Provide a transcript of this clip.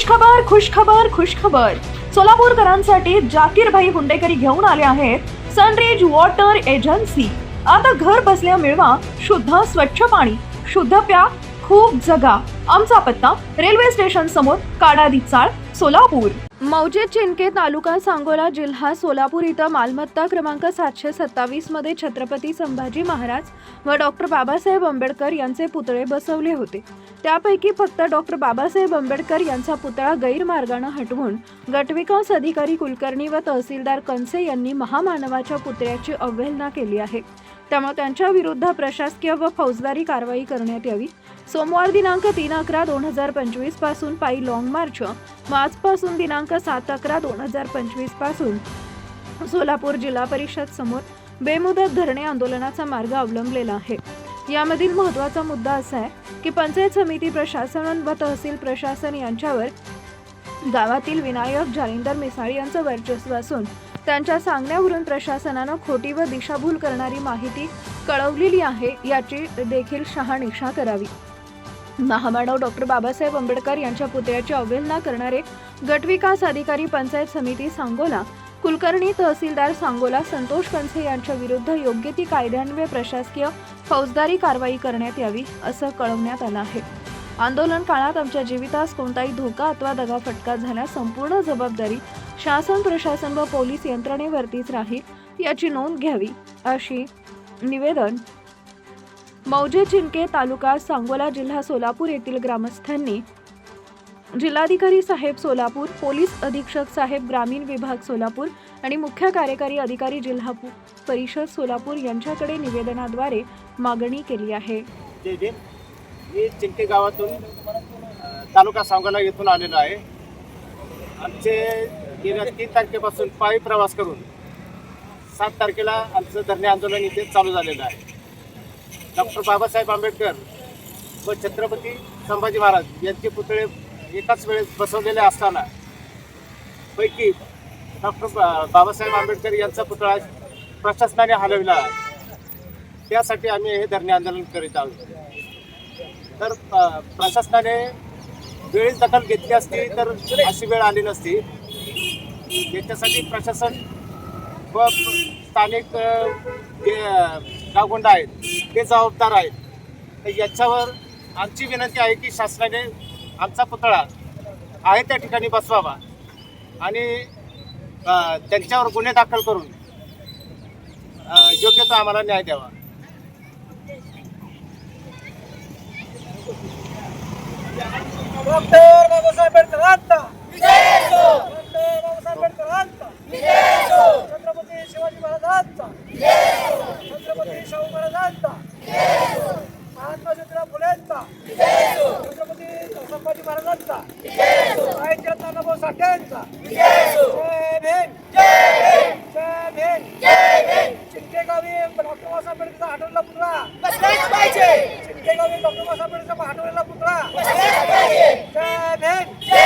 खुशखबर खुशखबर खुशखबर. सोलापूरकरांसाठी जाकीरभाई हुंडेकरी घेऊन आले आहेत सनरेज वॉटर एजन्सी. आता घर बसल्या मिळवा शुद्ध स्वच्छ पाणी शुद्ध प्या खूप जगा. आमचा पत्ता रेल्वे स्टेशन समोर काडादी चाळ सोलापूर. मौजे चिंके तालुका सांगोला जिल्हा सोलापूर इथं मालमत्ता क्रमांक सातशे सत्तावीसमध्ये छत्रपती संभाजी महाराज व डॉक्टर बाबासाहेब आंबेडकर यांचे पुतळे बसवले होते. त्यापैकी फक्त डॉक्टर बाबासाहेब आंबेडकर यांचा पुतळा गैरमार्गानं हटवून गटविकास अधिकारी कुलकर्णी व तहसीलदार कंसे यांनी महामानवाच्या पुतळ्याची अवहेलना केली आहे. त्यामुळे त्यांच्या विरुद्ध प्रशासकीय व फौजदारी कारवाई करण्यात यावी. सोमवार दिनांक तीन अकरा दोन हजार पंचवीसपासून पायी लाँग मार्च मार्चपासून दिनांक सात अकरा दोन हजार पंचवीसपासून. सोलापूर जिल्हा परिषद समोर बेमुदत धरणे आंदोलनाचा मार्ग अवलंबलेला आहे. यामधील महत्त्वाचा मुद्दा असा आहे की पंचायत समिती प्रशासन व तहसील प्रशासन यांच्यावर गावातील विनायक जालिंदर मिसाळ यांचं वर्चस्व असून त्यांच्या सांगण्यावरून प्रशासनानं खोटी व दिशाभूल करणारी माहिती कळवलेली आहे याची देखील शहानिशा करावी. महामानव डॉक्टर बाबासाहेब आंबेडकर यांच्या पुतळ्याची अवहेलना करणारे गटविकास अधिकारी पंचायत समिती सांगोला कुलकर्णी तहसीलदार सांगोला संतोष कंसे यांच्या विरुद्ध योग्य ती कायद्यान्वये प्रशासकीय फौजदारी कारवाई करण्यात यावी असं कळवण्यात आलं आहे. आंदोलन काळात आमच्या जीवितास कोणताही धोका अथवा दगाफटका झाल्यास संपूर्ण जबाबदारी शासन प्रशासन व पोलीस यंत्रणेवरतीच राहील याची नोंद घ्यावी अशी निवेदन मौजे चिंके तालुका सांगोला जिल्हा सोलापूर येथील ग्रामस्थांनी जिल्हाधिकारी साहेब सोलापूर पोलीस अधीक्षक साहेब ग्रामीण विभाग सोलापूर आणि मुख्य कार्यकारी अधिकारी जिल्हा परिषद सोलापूर यांच्याकडे निवेदनाद्वारे मागणी केली आहे. मी चिंके गावातून तालुका सांगोला येथून आलेलो आहे. आमचे गेल्या तीन तारखेपासून पायी प्रवास करून सात तारखेला आमचं धरणे आंदोलन इथे चालू झालेलं आहे. डॉक्टर बाबासाहेब आंबेडकर व छत्रपती संभाजी महाराज यांचे पुतळे एकाच वेळेस बसवलेले असताना पैकी डॉक्टर बाबासाहेब आंबेडकर यांचा पुतळा प्रशासनाने हलविला आहे. त्यासाठी आम्ही हे धरणे आंदोलन करीत आहोत. तर प्रशासनाने वेळीच दखल घेतली असती तर अशी वेळ आली नसती. याच्यासाठी प्रशासन व स्थानिक जे गावगुंड आहेत ते जबाबदार आहेत. तर याच्यावर आमची विनंती आहे की शासनाने आमचा पुतळा आहे त्या ठिकाणी बसवावा आणि त्यांच्यावर गुन्हे दाखल करून योग्य तो आम्हाला न्याय द्यावा. डॉक्टर बाबासाहेब आंबेडकरांचा डॉक्टर बाबासाहेब आंबेडकरांचा छत्रपती शिवाजी महाराजांचा छत्रपती शाहू महाराजांचा. महात्मा ज्योतिराव फुलेंचा. छत्रपती संभाजी महाराजांचा. साहित्य नानाभाऊ साठेंचा. जय भीम. जय भीम. चिंते डॉक्टर बाबासाहेब आंबेडकरचा आठवलेला पुतळा. चिंते गावी डॉक्टर बाबासाहेब आंबेडकरचा आठवलेला पुतळा. जय भीम जय जय भीम.